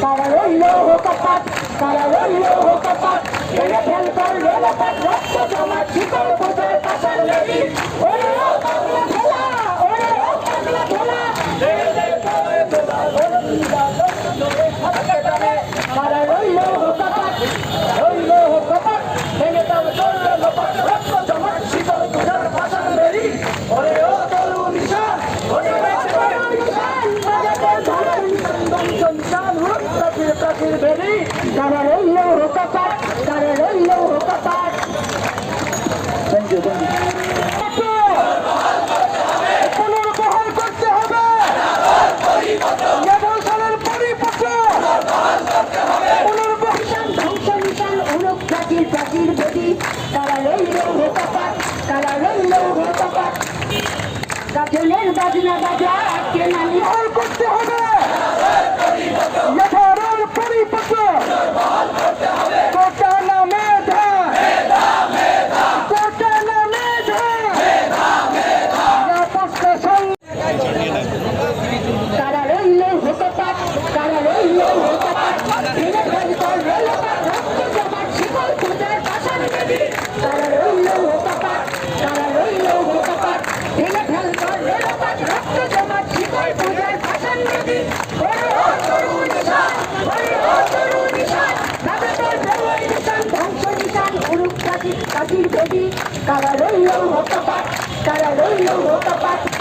Para el ojo capaz, para el ojo capaz. Cara, no, no, no, ছেলের বাজনা বাজা আজকে নানি ওর করতে Karadoi, Karadoi, Karadoi, Karadoi,